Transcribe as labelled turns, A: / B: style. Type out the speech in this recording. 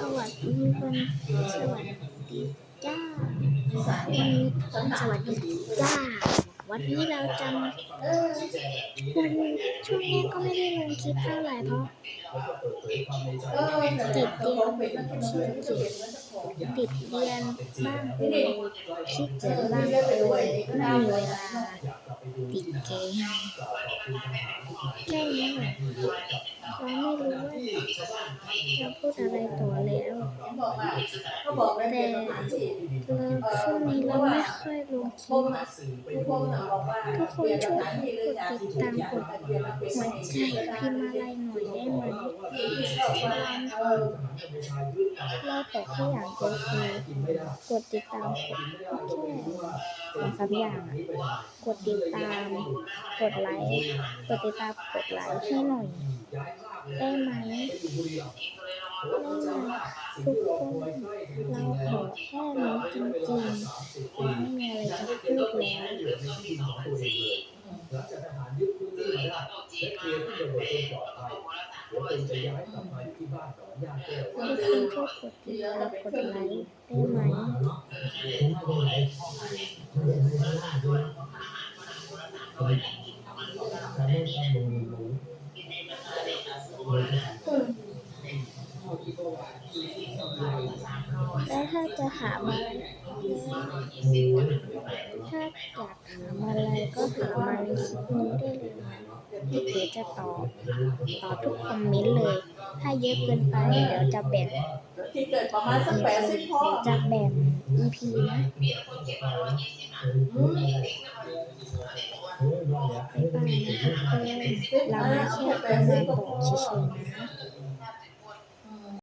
A: สวัสดีวันสวัสดีจ้าวันนี้สวัสดีจ้าวันนี้เราจะมาวันช่วงนี้ก็ไม่ได้ลงคลิปเท่าไหร่เพราะติดเรียนขี้เกียติดเรียนบ้างเลยขี้เกียจบ้างเลยไม่มีเวลา ติดเกมแค่นี้แหละเราไม่รู้ว่าเราพูดอะไรต่อแล้วแต่เรา ช่วงนี้เราไม่ค่อยลงคลิป
B: ทุกคน
A: ช่วยกดติดตามกดหัวใจพิมพ์อะไรหน่อยได้ไหมเราแต่แค่อย่างเดียวคือกดติดตามกดแค่สองสามอย่างอะกดติดตาม กดไลค์กดติดตามกดไลค์ให้หน่อยได้ไหม ทุกคนเราขอแค่นี้จริงๆไม่มีอะไรจะพูดแล้ว
C: หลังจากทหารยึดพื้นที่ได้และเคลียร์ที่ระเบิดจนปลอดภัยเดี๋ยวตนจะย้ายกลับมาอยู่ที่บ้านหนองย่าแก้ว
A: ทุกคนช่วยกดติดตามกดไลค์ได้ไหม แล้วถ้าจะถามอะไรถ้าอยากถามาอะไรก็ถามาในคลิปนี้ได้เลยนะพี่เก๋จะตอบตอบทุกคอมเมนต์เลย ถ้าเยอะเกินไปเดี๋ยวจะแบ่ง
B: ที่เกิดประมาณสักแปดสิบพอ
A: จะแบ่ง EP นะ
B: อืม
A: บ๊ายบายนะทุกคนเราไมาแค่เป็นมาบอกเฉยๆนะ